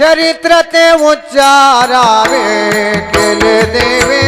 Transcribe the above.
चरित्र ते उच्चारावे केले देवे